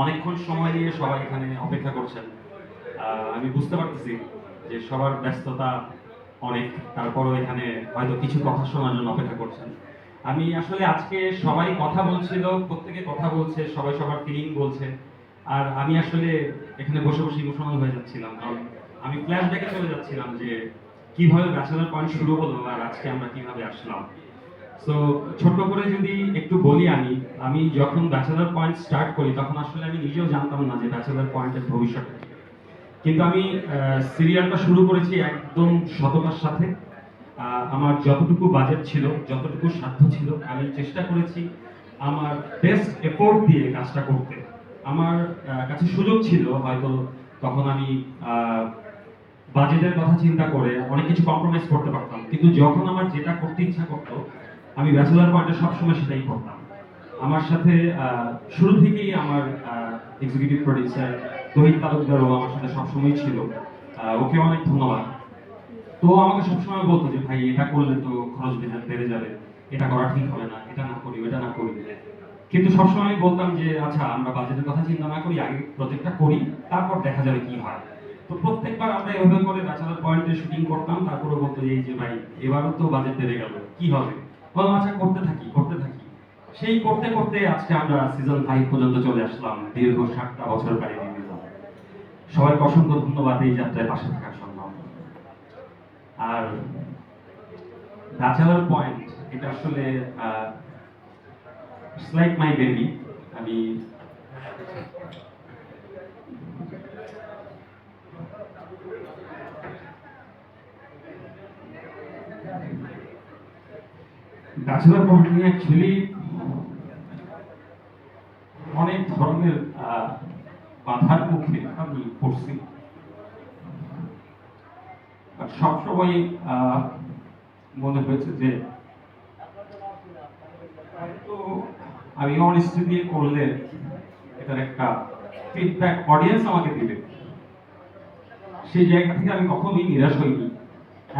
অনেকক্ষণ সময় নিয়ে সবাই এখানে অপেক্ষা করছেন। আমি বুঝতে পারতেছি যে সবার ব্যস্ততা অনেক, তারপরও এখানে হয়তো কিছু কথা শোনার জন্য অপেক্ষা করছেন। আমি আসলে আজকে সবাই কথা বলছিল, প্রত্যেকে কথা বলছে, সবাই সবার ফিলিং বলছে। আর আমি আসলে এখানে বসে বসে ইমোশনাল হয়ে যাচ্ছিলাম। কারণ আমি ফ্ল্যাশব্যাকে চলে যাচ্ছিলাম যে কীভাবে ব্যাচেলার পয়েন্ট শুরু হলো আর আজকে আমরা কীভাবে আসলাম। সো ছোট করে যদি একটু বলি আমি আমি যখন ব্যাচেলার পয়েন্ট স্টার্ট করি, তখন আসলে আমি নিজেও জানতাম না যে ব্যাচেলার পয়েন্টের ভবিষ্যৎ কিন্তু আমি সিরিয়ালটা শুরু করেছি একদম সততার সাথে। আমার যতটুকু বাজেট ছিল, যতটুকু সাধ্য ছিল, আমি চেষ্টা করেছি আমার বেস্ট এফোর্ট দিয়ে কাজটা করতে। আমার কাছে সুযোগ ছিল, হয়তো তখন আমি বাজেটের কথা চিন্তা করে অনেক কিছু কম্প্রোমাইজ করতে পারতাম। কিন্তু যখন আমার যেটা করতে ইচ্ছা করতো আমি ব্যাচেলার পয়েন্টে সবসময় সেটাই করতাম। আমার সাথে শুরু থেকেই আমার এক্সিকিউটিভ প্রডিউসার তহিদ তালুকদারও আমার সাথে সবসময় ছিল। ওকে অনেক ধন্যবাদ। তো আমাকে সবসময় বলতো যে, ভাই, এটা করলে তো খরচ বেড়ে যাবে। এটা করা ঠিক হবে না, এটা না করি ওটা না করি। কিন্তু সবসময় আমি বলতাম যে আচ্ছা আমরা বাজেটের কথা চিন্তা না করি, আগে প্রজেক্টটা করি, তারপর দেখা যাবে কি হয়। তো প্রত্যেকবার আমরা এভাবে করে ব্যাচেলার পয়েন্টে শুটিং করতাম তারপরে বলতো এই যে ভাই, এবারও তো বাজেট বেড়ে গেল, কি হবে? আচ্ছা করতে থাকি করতে থাকি। সেই করতে করতে আজকে আমরা সিজন ফাইভ পর্যন্ত চলে আসলাম। দীর্ঘ সাতটা বছর পাড়ি সবাইকে অসংখ্য ধন্যবাদ এই যাত্রায় পাশে থাকার জন্য। আর ব্যাচেলার পয়েন্ট এটা আসলে ইটস মাই বেবি আমি পয়েন্ট নিয়ে অ্যাকচুয়ালি অনেক ধরনের বাধার মুখে আমি পড়ছি। সবসময় মনে হয়েছে যে আমি অনেস্টি দিয়ে করলে এটার একটা ফিডব্যাক অডিয়েন্স আমাকে দিবে। সেই জায়গা থেকে আমি কখনোই নিরাশ হইনি।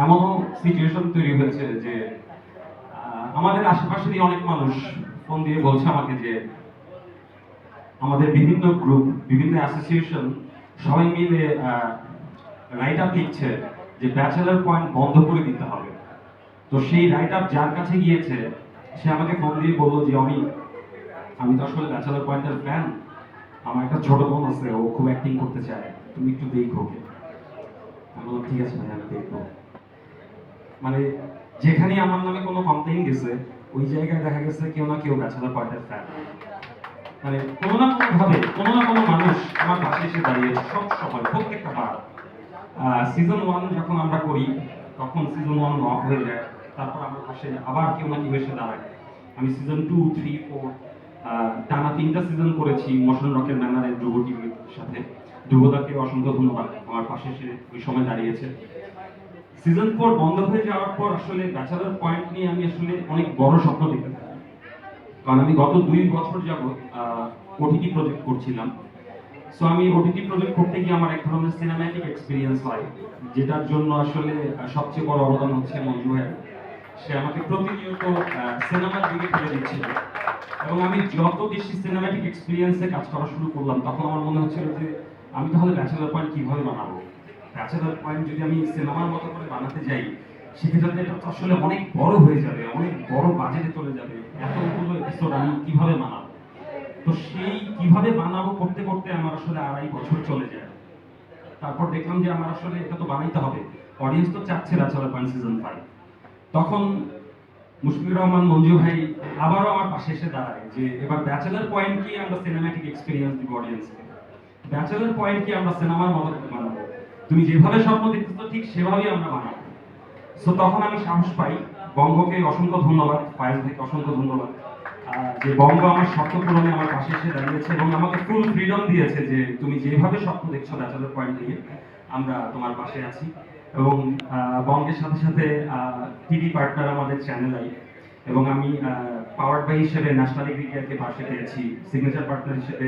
এমনও সিচুয়েশন তৈরি হয়েছে যে আমাদের আশেপাশেরই অনেক মানুষ ফোন দিয়ে বলছে আমাকে যে আমাদের বিভিন্ন গ্রুপ বিভিন্ন অ্যাসোসিয়েশন সবাই মিলে রাইট আপ লিখছে যে ব্যাচেলার পয়েন্ট বন্ধ করে দিতে হবে। তো সেই রাইট আপ যার কাছে গিয়েছে, সে আমাকে ফোন দিয়ে বলল যে আমি আমি তো আসলে ব্যাচেলার পয়েন্টের ফ্যান আমার একটা ছোট বোন আছে, ও খুব অ্যাক্টিং করতে চায়। তুমি একটু দেখো ওকে। আমি বললাম, ঠিক আছে ভাই আমি দেখব। মানে যেখানে আমার নামে কোনো কমপ্লেইন গেছে, ওই জায়গায় দেখা গেছে কেউ না কেউ ব্যাচেলার পয়েন্টের ফ্যান মানে কোনো না কোনো ভাবে কোনো না কোনো মানুষ আমার পাশে এসে দাঁড়িয়ে সব সময়, প্রত্যেকটা বার সিজন ওয়ান যখন আমরা করি, তখন সিজন ওয়ান অফ হয়ে যায়, তারপর আমার পাশে আবার কেউ না কেউ এসে দাঁড়ায়। আমি সিজন টু থ্রি ফোর টানা তিনটা সিজন করেছি মোশন রকের ম্যানারে ধ্রুব টিভির সাথে। ধ্রুবদাকে অসংখ্য ধন্যবাদ, আমার পাশে এসে ওই সময় দাঁড়িয়েছে। সিজন ফোর বন্ধ হয়ে যাওয়ার পর আসলে ব্যাচেলার পয়েন্ট নিয়ে আমি আসলে অনেক বড় স্বপ্ন দেখতে থাকি কারণ আমি গত দুই বছর যাবৎ ওটিটি প্রজেক্ট করছিলাম। সো আমি ওটিটি প্রজেক্ট করতে গিয়ে আমার এক ধরনের সিনেম্যাটিক এক্সপিরিয়েন্স হয়, যেটার জন্য আসলে সবচেয়ে বড় অবদান হচ্ছে মঞ্জু ভাই সে আমাকে প্রতিনিয়ত সিনেমার দিকে ফেলে দিচ্ছিল। এবং আমি যত বেশি সিনেম্যাটিক এক্সপিরিয়েন্সে কাজ করা শুরু করলাম, তখন আমার মনে হচ্ছিল যে, আমি তাহলে ব্যাচেলার পয়েন্ট কীভাবে বানাবো? ব্যাচেলার পয়েন্ট যদি আমি সিনেমার মতো করে বানাতে যাই, সেক্ষেত্রে এটা আসলে অনেক বড় হয়ে যাবে, অনেক বড় বাজেটে চলে যাবে। এতগুলো এপিসোড আমি কীভাবে বানাবো? তো সেই কীভাবে বানাবো করতে করতে আমার আসলে আড়াই বছর চলে যায়। তারপর দেখলাম যে আমার আসলে এটা তো বানাইতে হবে। অডিয়েন্স তো চাচ্ছে ব্যাচেলার পয়েন্ট সিজন ফাইভ তখন মুশফিকুর রহমান, মঞ্জু ভাই আবারও আমার পাশে এসে দাঁড়ায় যে, এবার ব্যাচেলার পয়েন্ট কি আমরা সিনেম্যাটিক এক্সপিরিয়েন্স দিব অডিয়েন্সকে ব্যাচেলার পয়েন্ট কি আমরা সিনেমার মতো বানাবো? তুমি যেভাবে স্বপ্ন দেখতেছো, ঠিক সেভাবেই আমরা বানাবো। সো তখন আমি সাহস পাই। বঙ্গকে অসংখ্য ধন্যবাদ, ফায়েজ ভাইকে অসংখ্য ধন্যবাদ। যে বঙ্গ আমার স্বপ্ন পূরণে আমার পাশে এসে দাঁড়িয়েছে এবং আমাকে ফুল ফ্রিডম দিয়েছে যে তুমি যেভাবে স্বপ্ন দেখছ, ব্যাচেলার পয়েন্ট নিয়ে, আমরা তোমার পাশে আছি। এবং বঙ্গের সাথে সাথে টিভি পার্টনার আমাদের চ্যানেল আই। এবং আমি পাওয়ার বাই হিসেবে ন্যাশনাল এগ্রিকেয়ারকে পাশে পেয়েছি সিগনেচার পার্টনার হিসেবে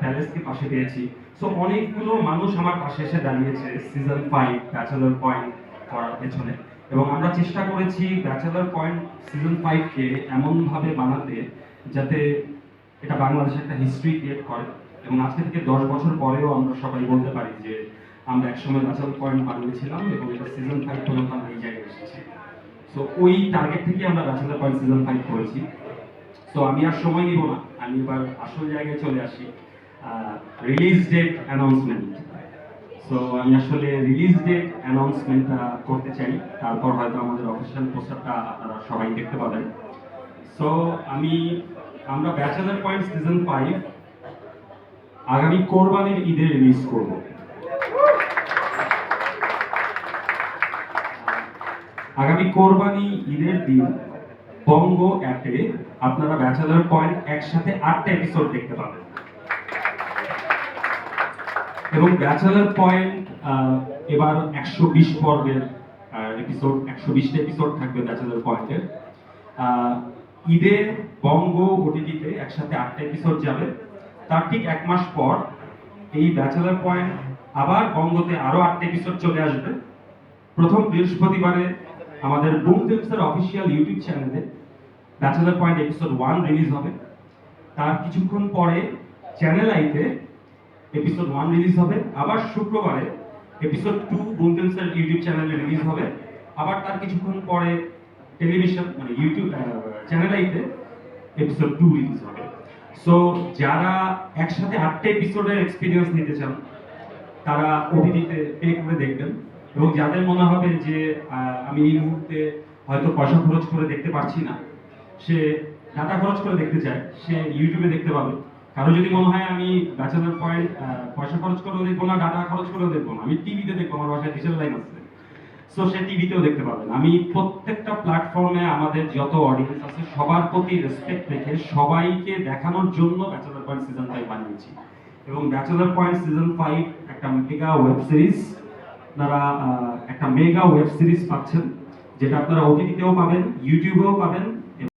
প্যালেসকে পাশে পেয়েছি। সো অনেকগুলো মানুষ আমার পাশে এসে দাঁড়িয়েছে সিজন ফাইভ ব্যাচেলার পয়েন্ট করার পেছনে। এবং আমরা চেষ্টা করেছি ব্যাচেলার পয়েন্ট সিজন ফাইভকে এমনভাবে বানাতে যাতে এটা বাংলাদেশে একটা হিস্ট্রি ক্রিয়েট করে। এবং আজকে থেকে দশ বছর পরেও আমরা সবাই বলতে পারি যে আমরা একসময় ব্যাচেলার পয়েন্ট বানিয়েছিলাম এবং এটা সিজন ফাইভ পর্যন্ত আমরা এই জায়গায় এসেছি। সো ওই টার্গেট থেকে আমরা ব্যাচেলার পয়েন্ট সিজন ফাইভ করেছি। তো আমি আর সময় নিব না। আমি এবার আসল জায়গায় চলে আসি। রিলিজ ডেট অ্যানাউন্সমেন্ট সো আমি আসলে রিলিজ ডেট অ্যানাউন্সমেন্টটা করতে চাই। তারপর হয়তো আমাদের অফিসিয়াল পোস্টারটা আপনারা সবাই দেখতে পাবেন। সো আমি, আমরা ব্যাচেলার পয়েন্ট সিজন ফাইভ আগামী কোরবানির ঈদে রিলিজ করব। আগামী কোরবানি ঈদের দিন বঙ্গ অ্যাপে আপনারা ব্যাচেলার পয়েন্ট একসাথে আটটা এপিসোড দেখতে পাবেন। এবং ব্যাচেলার পয়েন্ট এবার একশো বিশ পর্বের এপিসোড একশো বিশটা এপিসোড থাকবে ব্যাচেলার পয়েন্টের। ঈদে বঙ্গ ওটিটিতে একসাথে আটটা এপিসোড যাবে। তার ঠিক এক মাস পর এই ব্যাচেলার পয়েন্ট আবার বঙ্গতে আরও আটটা এপিসোড চলে আসবে। প্রথম বৃহস্পতিবারে আমাদের বুম ফিল্মসের অফিসিয়াল ইউটিউব চ্যানেলে bachelor point episode one release হবে। তার কিছুক্ষণ পরে চ্যানেল আইতে এপিসোড ওয়ান রিলিজ হবে। আবার শুক্রবারে এপিসোড টু বুম ফিল্মসের ইউটিউব চ্যানেলে রিলিজ হবে। আবার তার কিছুক্ষণ পরে টেলিভিশন মানে ইউটিউব চ্যানেল আইতে এপিসোড টু রিলিজ হবে। সো যারা একসাথে আটটা এপিসোডের এক্সপিরিয়েন্স নিতে চান, তারা ওটিটিতে পে করে দেখবেন। এবং যাদের মনে হবে যে আমি এই মুহূর্তে হয়তো পয়সা খরচ করে দেখতে পারছি না, সে ডাটা খরচ করে দেখতে চায়, সে ইউটিউবে দেখতে পাবে। কারও যদি মনে হয় আমি ব্যাচেলার পয়েন্ট পয়সা খরচ করেও দেখব না ডাটা খরচ করেও দেখব না, আমি টিভিতে দেখব, আমার বাসায় ডিজিটাল লাইন আছে। সো সে টিভিতেও দেখতে পাবেন আমি প্রত্যেকটা প্ল্যাটফর্মে আমাদের যত অডিয়েন্স আছে, সবার প্রতি রেসপেক্ট রেখে সবাইকে দেখানোর জন্য ব্যাচেলার পয়েন্ট সিজন ফাইভ বানিয়েছি। এবং ব্যাচেলার পয়েন্ট সিজন ফাইভ একটা মেগা ওয়েব সিরিজ আপনারা একটা মেগা ওয়েব সিরিজ পাচ্ছেন যেটা আপনারা ওটিটিতেও পাবেন ইউটিউবেও পাবেন